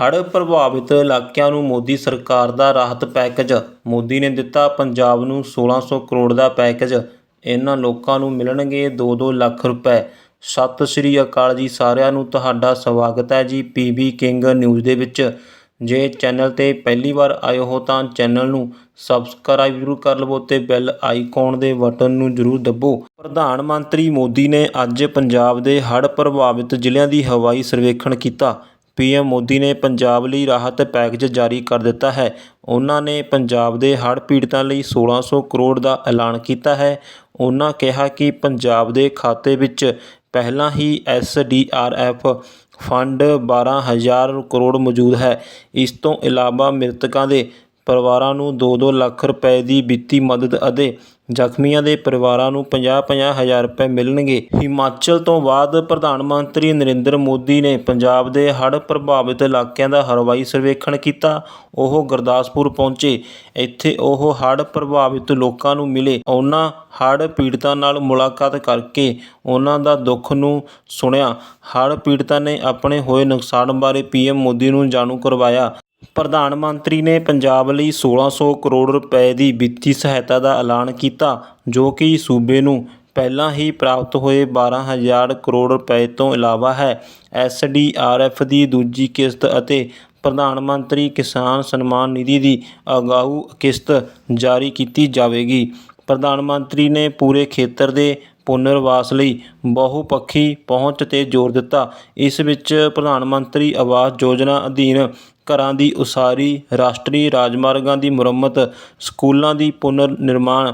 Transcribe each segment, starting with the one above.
ਹੜ੍ਹ ਪ੍ਰਭਾਵਿਤ ਇਲਾਕਿਆਂ ਨੂੰ ਮੋਦੀ ਸਰਕਾਰ ਦਾ ਰਾਹਤ ਪੈਕੇਜ। ਮੋਦੀ ਨੇ ਦਿੱਤਾ ਪੰਜਾਬ ਨੂੰ 1600 ਕਰੋੜ ਦਾ ਪੈਕੇਜ। ਇਹਨਾਂ ਲੋਕਾਂ ਨੂੰ ਮਿਲਣਗੇ 2-2 ਲੱਖ ਰੁਪਏ। ਸਤਿ ਸ਼੍ਰੀ ਅਕਾਲ ਜੀ ਸਾਰਿਆਂ ਨੂੰ, ਤੁਹਾਡਾ ਸਵਾਗਤ ਹੈ ਜੀ ਪੀਬੀ ਕਿੰਗ ਨਿਊਜ਼ ਦੇ ਵਿੱਚ। ਜੇ ਚੈਨਲ ਤੇ ਪਹਿਲੀ ਵਾਰ ਆਏ ਹੋ ਤਾਂ ਚੈਨਲ ਨੂੰ ਸਬਸਕ੍ਰਾਈਬ ਜ਼ਰੂਰ ਕਰ ਲਵੋ ਤੇ ਬੈਲ ਆਈਕਨ ਦੇ ਬਟਨ ਨੂੰ ਜ਼ਰੂਰ ਦੱਬੋ। ਪ੍ਰਧਾਨ ਮੰਤਰੀ ਮੋਦੀ ਨੇ ਅੱਜ ਪੰਜਾਬ ਦੇ ਹੜ੍ਹ ਪ੍ਰਭਾਵਿਤ ਜ਼ਿਲ੍ਹਿਆਂ ਦੀ ਹਵਾਈ ਸਰਵੇਖਣ ਕੀਤਾ। ਪੀਐਮ ਮੋਦੀ ਨੇ ਪੰਜਾਬ ਲਈ ਰਾਹਤ ਪੈਕੇਜ ਜਾਰੀ ਕਰ ਦਿੱਤਾ ਹੈ। ਉਹਨਾਂ ਨੇ ਪੰਜਾਬ ਦੇ ਹੜ੍ਹ ਪੀੜਤਾਂ ਲਈ 1600 ਕਰੋੜ ਦਾ ਐਲਾਨ ਕੀਤਾ ਹੈ। ਉਹਨਾਂ ਕਿਹਾ ਕਿ ਪੰਜਾਬ ਦੇ ਖਾਤੇ ਵਿੱਚ ਪਹਿਲਾਂ ਹੀ ਐਸਡੀਆਰਐਫ ਫੰਡ 12000 ਕਰੋੜ ਮੌਜੂਦ ਹੈ। ਇਸ ਤੋਂ ਇਲਾਵਾ ਮ੍ਰਿਤਕਾਂ ਦੇ ਪਰਿਵਾਰਾਂ ਨੂੰ 2-2 ਲੱਖ ਰੁਪਏ ਦੀ ਵਿੱਤੀ ਮਦਦ ਅਤੇ ਜ਼ਖਮੀਆਂ ਦੇ ਪਰਿਵਾਰਾਂ ਨੂੰ 50-50 ਹਜ਼ਾਰ ਰੁਪਏ ਮਿਲਣਗੇ। ਹਿਮਾਚਲ ਤੋਂ ਬਾਅਦ ਪ੍ਰਧਾਨ ਮੰਤਰੀ ਨਰਿੰਦਰ ਮੋਦੀ ਨੇ ਪੰਜਾਬ ਦੇ ਹੜ੍ਹ ਪ੍ਰਭਾਵਿਤ ਇਲਾਕਿਆਂ ਦਾ ਹਵਾਈ ਸਰਵੇਖਣ ਕੀਤਾ। ਉਹ ਗੁਰਦਾਸਪੁਰ ਪਹੁੰਚੇ। ਇੱਥੇ ਉਹ ਹੜ੍ਹ ਪ੍ਰਭਾਵਿਤ ਲੋਕਾਂ ਨੂੰ ਮਿਲੇ। ਉਹਨਾਂ ਹੜ੍ਹ ਪੀੜਤਾਂ ਨਾਲ ਮੁਲਾਕਾਤ ਕਰਕੇ ਉਹਨਾਂ ਦਾ ਦੁੱਖ ਨੂੰ ਸੁਣਿਆ। ਹੜ੍ਹ ਪੀੜਤਾਂ ਨੇ ਆਪਣੇ ਹੋਏ ਨੁਕਸਾਨ ਬਾਰੇ ਪੀਐਮ ਮੋਦੀ ਨੂੰ ਜਾਣੂ ਕਰਵਾਇਆ। ਪ੍ਰਧਾਨ ਮੰਤਰੀ ਨੇ ਪੰਜਾਬ ਲਈ 1600 ਕਰੋੜ ਰੁਪਏ ਦੀ ਵਿੱਤੀ ਸਹਾਇਤਾ ਦਾ ਐਲਾਨ ਕੀਤਾ, ਜੋ ਕਿ ਸੂਬੇ ਨੂੰ ਪਹਿਲਾਂ ਹੀ ਪ੍ਰਾਪਤ ਹੋਏ 12000 ਕਰੋੜ ਰੁਪਏ ਤੋਂ ਇਲਾਵਾ ਹੈ। ਐਸਡੀਆਰਐਫ ਦੀ ਦੂਜੀ ਕਿਸ਼ਤ ਅਤੇ ਪ੍ਰਧਾਨ ਮੰਤਰੀ ਕਿਸਾਨ ਸਨਮਾਨ ਨਿਧੀ ਦੀ ਅਗਾਊ ਕਿਸ਼ਤ ਜਾਰੀ ਕੀਤੀ ਜਾਵੇਗੀ। ਪ੍ਰਧਾਨ ਮੰਤਰੀ ਨੇ ਪੂਰੇ ਖੇਤਰ ਦੇ ਪੁਨਰਵਾਸ ਲਈ ਬਹੁਪੱਖੀ ਪਹੁੰਚ ਤੇ ਜ਼ੋਰ ਦਿੱਤਾ। ਇਸ ਵਿੱਚ ਪ੍ਰਧਾਨ ਮੰਤਰੀ ਆਵਾਸ ਯੋਜਨਾ ਅਧੀਨ ਘਰਾਂ ਦੀ ਉਸਾਰੀ, ਰਾਸ਼ਟਰੀ ਰਾਜਮਾਰਗਾਂ ਦੀ ਮੁਰੰਮਤ, ਸਕੂਲਾਂ ਦੀ ਪੁਨਰ ਨਿਰਮਾਣ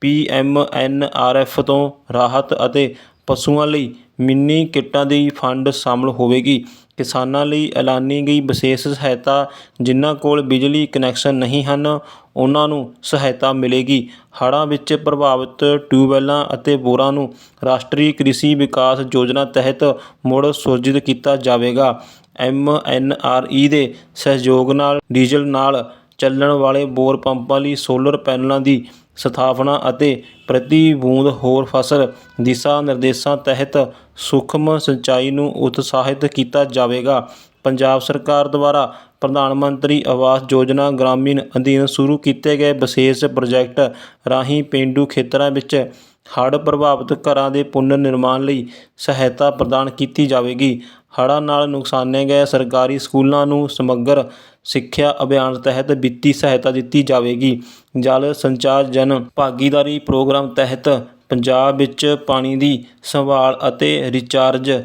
ਪੀਐਮਐਨਆਰਐਫ ਤੋਂ ਰਾਹਤ ਅਤੇ ਪਸ਼ੂਆਂ ਲਈ ਮਿੰਨੀ ਕਿੱਟਾਂ ਦੀ ਫੰਡ ਸ਼ਾਮਲ ਹੋਵੇਗੀ। ਕਿਸਾਨਾਂ ਲਈ ਐਲਾਨੀ ਗਈ ਵਿਸ਼ੇਸ਼ ਸਹਾਇਤਾ, ਜਿਨ੍ਹਾਂ ਕੋਲ ਬਿਜਲੀ ਕਨੈਕਸ਼ਨ ਨਹੀਂ ਹਨ, ਉਹਨਾਂ ਨੂੰ ਸਹਾਇਤਾ ਮਿਲੇਗੀ। ਹੜ੍ਹਾਂ ਵਿੱਚ ਪ੍ਰਭਾਵਿਤ ਟਿਊਬਵੈੱਲਾਂ ਅਤੇ ਬੋਰਾਂ ਨੂੰ ਰਾਸ਼ਟਰੀ ਕ੍ਰਿਸ਼ੀ ਵਿਕਾਸ ਯੋਜਨਾ ਤਹਿਤ ਮੁੜ ਸੁਰਜੀਤ ਕੀਤਾ ਜਾਵੇਗਾ। ਐੱਮ ਐੱਨ ਆਰ ਈ ਦੇ ਸਹਿਯੋਗ ਨਾਲ, ਡੀਜ਼ਲ ਨਾਲ ਚੱਲਣ ਵਾਲੇ ਬੋਰ ਪੰਪਾਂ ਲਈ ਸੋਲਰ ਪੈਨਲਾਂ ਦੀ ਸਥਾਪਨਾ ਅਤੇ ਪ੍ਰਤੀ ਬੂੰਦ ਹੋਰ ਫਸਲ ਦਿਸ਼ਾ ਨਿਰਦੇਸ਼ਾਂ ਤਹਿਤ ਸੂਖਮ ਸਿੰਚਾਈ ਨੂੰ ਉਤਸ਼ਾਹਿਤ ਕੀਤਾ ਜਾਵੇਗਾ। ਪੰਜਾਬ ਸਰਕਾਰ ਦੁਆਰਾ ਪ੍ਰਧਾਨ ਮੰਤਰੀ ਆਵਾਸ ਯੋਜਨਾ ਗ੍ਰਾਮੀਣ ਅਧੀਨ ਸ਼ੁਰੂ ਕੀਤੇ ਗਏ ਵਿਸ਼ੇਸ਼ ਪ੍ਰੋਜੈਕਟ ਰਾਹੀਂ ਪੇਂਡੂ ਖੇਤਰਾਂ ਵਿੱਚ ਹੜ੍ਹ ਪ੍ਰਭਾਵਿਤ ਘਰਾਂ ਦੇ ਪੁਨਰ ਨਿਰਮਾਣ ਲਈ ਸਹਾਇਤਾ ਪ੍ਰਦਾਨ ਕੀਤੀ ਜਾਵੇਗੀ। ਹੜ੍ਹਾਂ ਨਾਲ ਨੁਕਸਾਨੇ ਗਏ ਸਰਕਾਰੀ ਸਕੂਲਾਂ ਨੂੰ ਸਮੱਗਰ ਸਿੱਖਿਆ ਅਭਿਆਨ ਤਹਿਤ ਵਿੱਤੀ ਸਹਾਇਤਾ ਦਿੱਤੀ ਜਾਵੇਗੀ। ਜਲ ਸੰਚਾਰ ਜਨ ਭਾਗੀਦਾਰੀ ਪ੍ਰੋਗਰਾਮ ਤਹਿਤ ਪੰਜਾਬ ਵਿੱਚ ਪਾਣੀ ਦੀ ਸੰਭਾਲ ਅਤੇ ਰਿਚਾਰਜ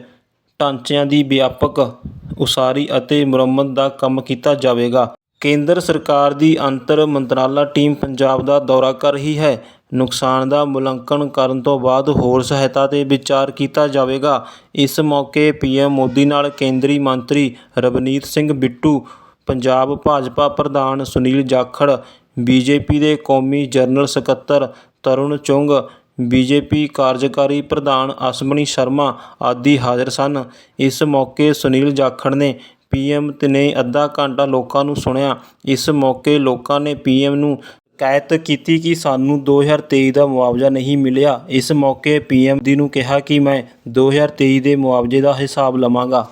ਢਾਂਚਿਆਂ ਦੀ ਵਿਆਪਕ ਉਸਾਰੀ ਅਤੇ ਮੁਰੰਮਤ ਦਾ ਕੰਮ ਕੀਤਾ ਜਾਵੇਗਾ। ਕੇਂਦਰ ਸਰਕਾਰ ਦੀ ਅੰਤਰ ਮੰਤਰਾਲਾ ਟੀਮ ਪੰਜਾਬ ਦਾ ਦੌਰਾ ਕਰ ਰਹੀ ਹੈ। ਨੁਕਸਾਨ ਦਾ ਮੁਲਾਂਕਣ ਕਰਨ ਤੋਂ ਬਾਅਦ ਹੋਰ ਸਹਾਇਤਾ 'ਤੇ ਵਿਚਾਰ ਕੀਤਾ ਜਾਵੇਗਾ। ਇਸ ਮੌਕੇ ਪੀਐਮ ਮੋਦੀ ਨਾਲ ਕੇਂਦਰੀ ਮੰਤਰੀ ਰਵਨੀਤ ਸਿੰਘ ਬਿੱਟੂ ਪੰਜਾਬ ਭਾਜਪਾ ਪ੍ਰਧਾਨ ਸੁਨੀਲ ਜਾਖੜ, ਬੀਜੇਪੀ ਦੇ ਕੌਮੀ ਜਨਰਲ ਸਕੱਤਰ ਤਰੁਣ ਚੁੰਗ, ਬੀਜੇਪੀ ਕਾਰਜਕਾਰੀ ਪ੍ਰਧਾਨ ਅਸ਼ਵਨੀ ਸ਼ਰਮਾ ਆਦਿ ਹਾਜ਼ਰ ਸਨ। ਇਸ ਮੌਕੇ ਸੁਨੀਲ ਜਾਖੜ ਨੇ ਪੀਐਮ ਨੇ ਅੱਧਾ ਘੰਟਾ ਲੋਕਾਂ ਨੂੰ ਸੁਣਿਆ। ਇਸ ਮੌਕੇ ਲੋਕਾਂ ਨੇ ਪੀਐਮ ਨੂੰ ਸ਼ਿਕਾਇਤ ਕੀਤੀ ਕਿ ਸਾਨੂੰ 2023 ਦਾ ਮੁਆਵਜ਼ਾ ਨਹੀਂ ਮਿਲਿਆ। ਇਸ ਮੌਕੇ ਪੀਐਮ ਦੀ ਨੂੰ ਕਿਹਾ ਕਿ ਮੈਂ 2023 ਦੇ ਮੁਆਵਜ਼ੇ ਦਾ ਹਿਸਾਬ ਲਵਾਂਗਾ।